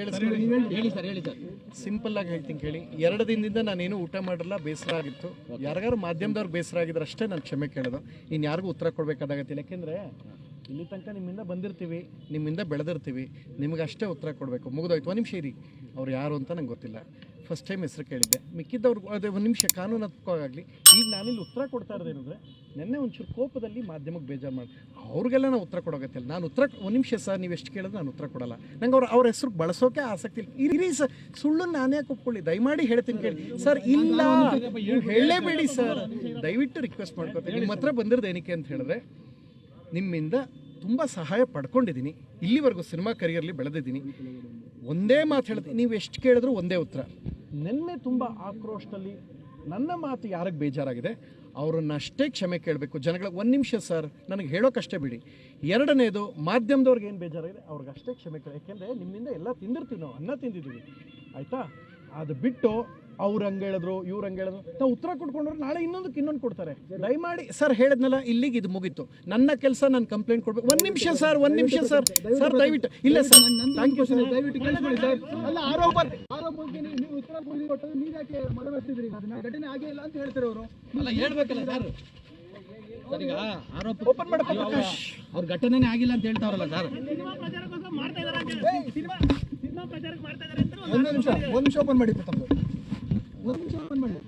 ಹೇಳಿ ಸರ್ ಹೇಳಿ. Sir simple ಆಗಿ ಹೇಳ್ತೀನಿ ಕೇಳಿ. ಎರಡು ದಿನದಿಂದ ನಾನೇನು ಊಟ ಮಾಡಿರಲ್ಲ ಬೇಸರ ಆಗಿತ್ತು. ಯಾರಿಗಾರು ಮಾಧ್ಯಮದವ್ರು ಬೇಸರ ಆಗಿದ್ರೆ ಅಷ್ಟೇ ನಾನು ಕ್ಷಮೆ ಕೇಳೋದು. ಇನ್ನು ಯಾರಿಗೂ ಉತ್ತರ ಕೊಡಬೇಕಾದಾಗತ್ತಿಲ್ಲ. ಯಾಕೆಂದರೆ ಇಲ್ಲಿ ತನಕ ನಿಮ್ಮಿಂದ ಬಂದಿರ್ತೀವಿ ನಿಮ್ಮಿಂದ ಬೆಳೆದಿರ್ತೀವಿ. ನಿಮಗೆ ಅಷ್ಟೇ ಉತ್ತರ ಕೊಡಬೇಕು. ಮುಗಿದೋಯ್ತು. ಒಂದು ನಿಮಿಷ ಇರಿ. ಅವ್ರು ಯಾರು ಅಂತ ನಂಗೆ ಗೊತ್ತಿಲ್ಲ. ಫಸ್ಟ್ ಟೈಮ್ ಹೆಸರು ಕೇಳಿದ್ದೆ. ಮಿಕ್ಕಿದ್ದವ್ರಿಗೆ ಅದೇ ಒಂದು ನಿಮಿಷ ಕಾನೂನಾತ್ಮಕವಾಗಲಿ ಈಗ ನಾನಿಲ್ಲಿ ಉತ್ತರ ಕೊಡ್ತಾ ಇರೋದೇನಂದರೆ, ನೆನ್ನೆ ಒಂಚೂರು ಕೋಪದಲ್ಲಿ ಮಾಧ್ಯಮಕ್ಕೆ ಬೇಜಾರು ಮಾಡಿ ಅವ್ರಿಗೆಲ್ಲ ನಾನು ಉತ್ತರ ಕೊಡೋಗತ್ತಿಲ್ಲ ನಾನು ಉತ್ತರ ಒಂದು ನಿಮಿಷ ಸರ್, ನೀವು ಎಷ್ಟು ಕೇಳಿದ್ರೆ ನಾನು ಉತ್ತರ ಕೊಡಲ್ಲ. ನಂಗೆ ಅವ್ರು ಅವ್ರ ಹೆಸರು ಬಳಸೋಕೆ ಆಸಕ್ತಿ ಇಲ್ಲ. ಇರಿ ಸರ್ ಸುಳ್ಳು ನಾನೇ ಒಪ್ಕೊಳ್ಳಿ ದಯಮಾಡಿ ಹೇಳ್ತೀನಿ ಕೇಳಿ. ಸರ್, ಇಲ್ಲ ಹೇಳಲೇಬೇಡಿ ಸರ್. ದಯವಿಟ್ಟು ರಿಕ್ವೆಸ್ಟ್ ಮಾಡ್ಕೊತೀನಿ. ನಿಮ್ಮ ಹತ್ರ ಬಂದಿರೋದು ಏನಕ್ಕೆ ಅಂತ ಹೇಳಿದ್ರೆ, ನಿಮ್ಮಿಂದ ತುಂಬ ಸಹಾಯ ಪಡ್ಕೊಂಡಿದ್ದೀನಿ ಇಲ್ಲಿವರೆಗೂ ಸಿನಿಮಾ ಕರಿಯರ್ಲಿ ಬೆಳೆದಿದ್ದೀನಿ. ಒಂದೇ ಮಾತು ಹೇಳ್ತೀನಿ. ನೀವು ಎಷ್ಟು ಕೇಳಿದ್ರು ಒಂದೇ ಉತ್ತರ. ನಿನ್ನೆ ತುಂಬ ಆಕ್ರೋಶದಲ್ಲಿ ನನ್ನ ಮಾತು ಯಾರಿಗೆ ಬೇಜಾರಾಗಿದೆ? ಅವರನ್ನಷ್ಟೇ ಕ್ಷಮೆ ಕೇಳಬೇಕು. ಜನಗಳಿಗೆ ಒಂದು ನಿಮಿಷ ಸರ್, ನನಗೆ ಹೇಳೋಕ್ಕಷ್ಟೇ ಬಿಡಿ. ಎರಡನೇದು, ಮಾಧ್ಯಮದವ್ರಿಗೆ ಏನು ಬೇಜಾರಾಗಿದೆ? ಅವ್ರಿಗೆ ಅಷ್ಟೇ ಕ್ಷಮೆ ಕೇಳಿ ಯಾಕೆಂದರೆ ನಿಮ್ಮಿಂದ ಎಲ್ಲ ತಿಂದಿರ್ತೀವಿ ನಾವು, ಅನ್ನ ತಿಂದಿದ್ದೀವಿ ಆಯಿತಾ? ಅದು ಬಿಟ್ಟು ಅವ್ರು ಹಂಗೆ ಹೇಳಿದ್ರು ಇವ್ರು ಹಂಗೆ ಹೇಳಿದ್ರು. ನಾವು ಉತ್ತರ ಕೊಟ್ಕೊಂಡ್ರೆ ನಾಳೆ ಇನ್ನೊಂದಕ್ಕೆ ಇನ್ನೊಂದು ಕೊಡ್ತಾರೆ. ದಯಮಾಡಿ ಸರ್ ಹೇಳಿದ್ನಲ್ಲ ಇಲ್ಲಿಗೆ ಇದು ಮುಗೀತು. ನನ್ನ ಕೆಲಸ ನಾನು ಕಂಪ್ಲೇಂಟ್ ಕೊಡ್ಬೇಕು. ಒಂದು ನಿಮಿಷ ಸರ್ ಒಂದು ನಿಮಿಷ ಸರ್. ಸರ್ ದಯವಿಟ್ಟು ಇಲ್ಲ ಸರ್. ಥ್ಯಾಂಕ್ ಯು ಸರ್ ದಯವಿಟ್ಟು ಕೇಳಿಸ್ಕೊಳ್ಳಿ ಸರ್. ಅಲ್ಲ ಆರೋಪ ಆರೋಪಕ್ಕೆ ನೀವು ಉತ್ತರ ಕೊಡಿ ಕೊಟ್ಟು ನೀವು ಯಾಕೆ ಅದನ್ನ ಘಟನೆ ಆಗೇ ಇಲ್ಲ ಅಂತ ಹೇಳ್ತಾರೆ ಅವರು. ಅಲ್ಲ ಹೇಳ್ಬೇಕಲ್ಲ ಸರ್. ಈಗ ಆರೋಪ ಓಪನ್ ಪ್ರಕಾಶ್ ಅವ್ರ ಘಟನೆನೇ ಆಗಿಲ್ಲ ಅಂತ ಹೇಳ್ತಾವ್ರಲ್ಲ ಸರ್. ಒಂದು ನಿಮಿಷ ಒಂದು ನಿಮಿಷ ಓಪನ್ ಮಾಡಿ ಪ್ರತಾಪ್. ಒಂದು ನಿಮಿಷ ಬಂದ್ಬಿಡಿ